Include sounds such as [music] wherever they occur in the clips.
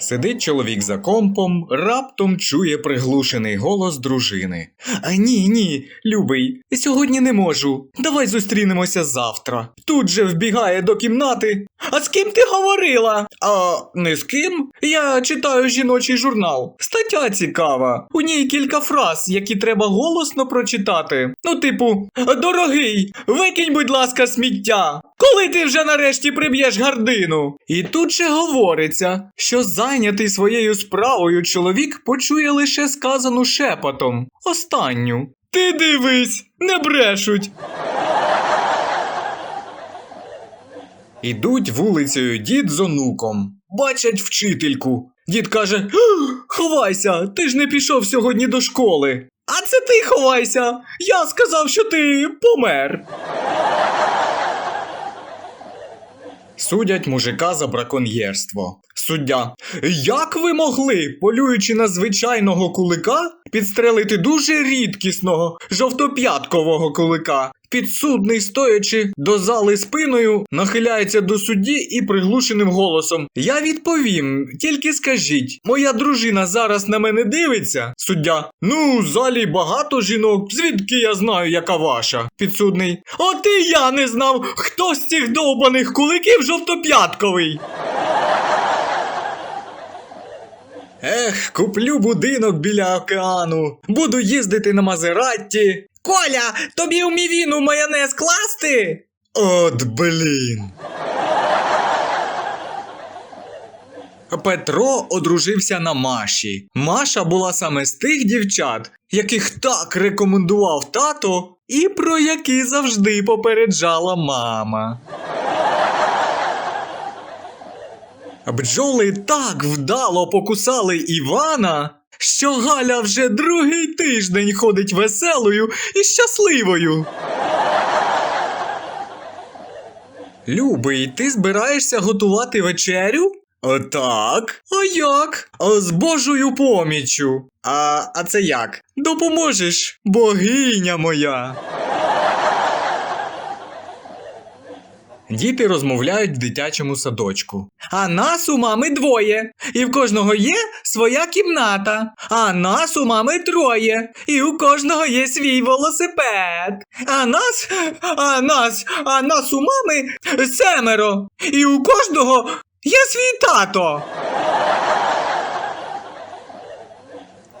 Сидить чоловік за компом, раптом чує приглушений голос дружини. А ні, ні, любий, сьогодні не можу. Давай зустрінемося завтра. Тут же вбігає до кімнати. А з ким ти говорила? А не з ким? Я читаю жіночий журнал. Стаття цікава. У ній кілька фраз, які треба голосно прочитати. Ну, типу, дорогий, викинь, будь ласка, сміття. Коли ти вже нарешті приб'єш гардину? І тут же говориться, що зайнятий своєю справою чоловік почує лише сказану шепотом. Останню. Ти дивись, не брешуть. Ідуть вулицею дід з онуком. Бачать вчительку. Дід каже: Ховайся, ти ж не пішов сьогодні до школи. А це ти ховайся. Я сказав, що ти помер. Судять мужика за браконьєрство. Суддя. Як ви могли, полюючи на звичайного кулика, підстрелити дуже рідкісного жовтоп'яткового кулика? Підсудний, стоячи до зали спиною, нахиляється до судді і приглушеним голосом. Я відповім, тільки скажіть, моя дружина зараз на мене дивиться? Суддя. Ну, в залі багато жінок, звідки я знаю, яка ваша? Підсудний. От і я не знав, хто з цих довбаних куликів жовтоп'ятковий. Ех, куплю будинок біля океану, буду їздити на Мазератті. Коля, тобі у мівіну майонез класти? От блін. Петро одружився на Маші. Маша була саме з тих дівчат, яких так рекомендував тато, і про які завжди попереджала мама. Бджоли так вдало покусали Івана, що Галя вже другий тиждень ходить веселою і щасливою. Любий, ти збираєшся готувати вечерю? Так. А як? З Божою поміччю. А, а це як? Допоможеш, богиня моя. Діти розмовляють в дитячому садочку. А нас у мами двоє, і в кожного є своя кімната. А нас у мами троє, і у кожного є свій велосипед. А нас, а нас, а нас у мами семеро, і у кожного є свій тато.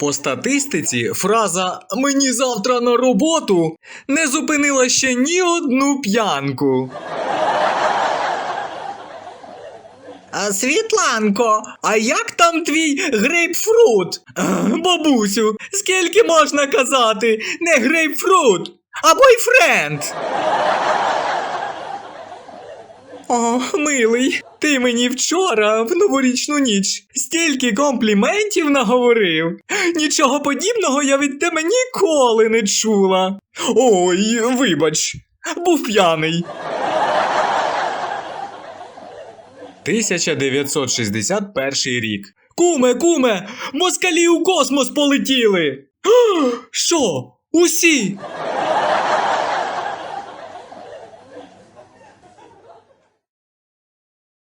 По статистиці фраза Мені завтра на роботу не зупинила ще ні одну п'янку. А Світланко, а як там твій грейпфрут? А, бабусю, скільки можна казати? Не грейпфрут, а бойфренд. О, милий, ти мені вчора в новорічну ніч стільки компліментів наговорив. Нічого подібного я від тебе ніколи не чула. Ой, вибач, був п'яний. 1961 рік. Куме, куме, москалі у космос полетіли. [gasps] Що? Усі?